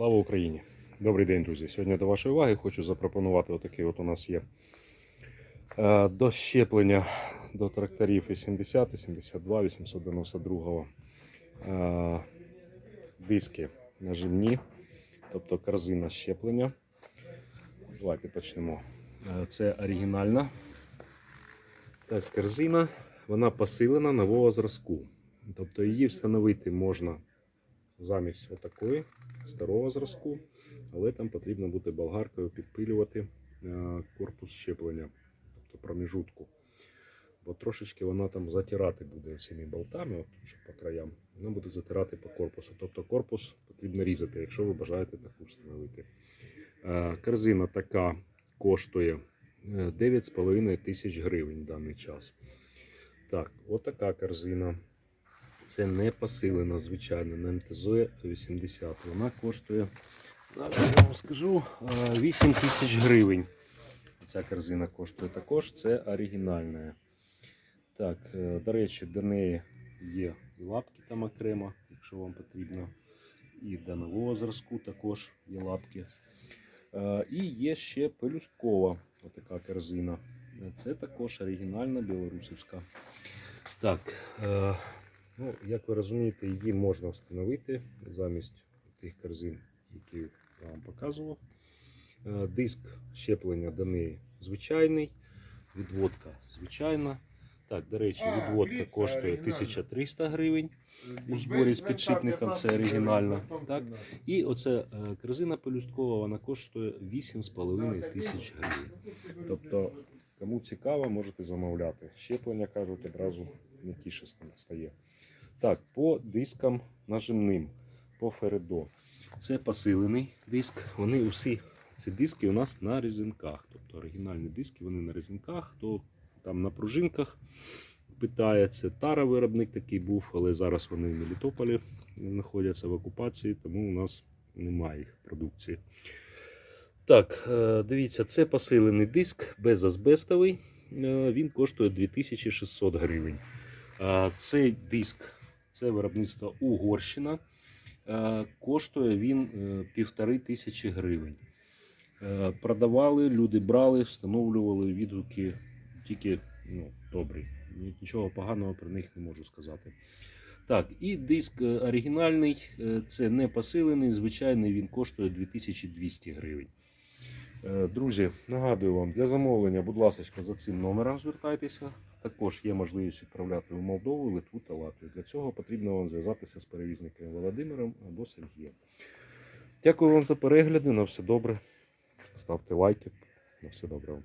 Слава Україні! Добрий день, друзі! Сьогодні до вашої уваги хочу запропонувати отакий от у нас є е, до до тракторів 80, 82, 892 е, диски нажимні, тобто корзина щеплення. Давайте почнемо. Е, Це оригінальна так, корзина, вона посилена нового зразку. Тобто її встановити можна замість отакої старого зразку, але там потрібно буде болгаркою підпилювати е, корпус щеплення, тобто проміжутку. Бо трошечки вона там затирати буде цими болтами, от, що по краям, вона буде затирати по корпусу. Тобто корпус потрібно різати, якщо ви бажаєте таку встановити. Е, Корзина така коштує е, 9,5 тисяч гривень в даний час. Так, отака корзина. Це не посилена, звичайно, на МТЗ 80. Вона коштує, я вам скажу, е, 8 тисяч гривень. Ця корзина коштує також, це оригінальна. Так, е, до речі, до неї є і лапки там окремо, якщо вам потрібно. І до нового зразку також є лапки. Е, І є ще пелюсткова така корзина. Це також оригінальна білорусівська. Так, е, ну, як ви розумієте, її можна встановити замість тих корзин, які я вам показував. Е, Диск щеплення до неї звичайний, відводка звичайна. Так, до речі, відводка коштує 1300 гривень. У зборі з підшипником це оригінально, так? І оця е, корзина пелюсткова вона коштує 8,5 тисяч гривень. Тобто, кому цікаво, можете замовляти. Щеплення, кажуть, одразу не тіше стає. Так, по дискам нажимним, по Фередо. Це посилений диск. Вони усі ці диски у нас на резинках. Тобто оригінальні диски, вони на резинках, то там на пружинках питає. Це Тара виробник такий був, але зараз вони в Мелітополі знаходяться в окупації, тому у нас немає їх продукції. Так, е, дивіться, це посилений диск безазбестовий. Е, Він коштує 2600 гривень. Е, Цей диск це виробництво Угорщина. Е, Коштує він е, півтори тисячі гривень. Е, Продавали, люди брали, встановлювали відгуки тільки ну, добрі. Нічого поганого про них не можу сказати. Так, і диск оригінальний, це не посилений, звичайний, він коштує 2200 гривень. Е, Друзі, нагадую вам, для замовлення, будь ласка, за цим номером звертайтеся. Також є можливість відправляти у Молдову, Литву та Латвію. Для цього потрібно вам зв'язатися з перевізником Володимиром або Сергієм. Дякую вам за перегляди. На все добре. Ставте лайки. На все добре.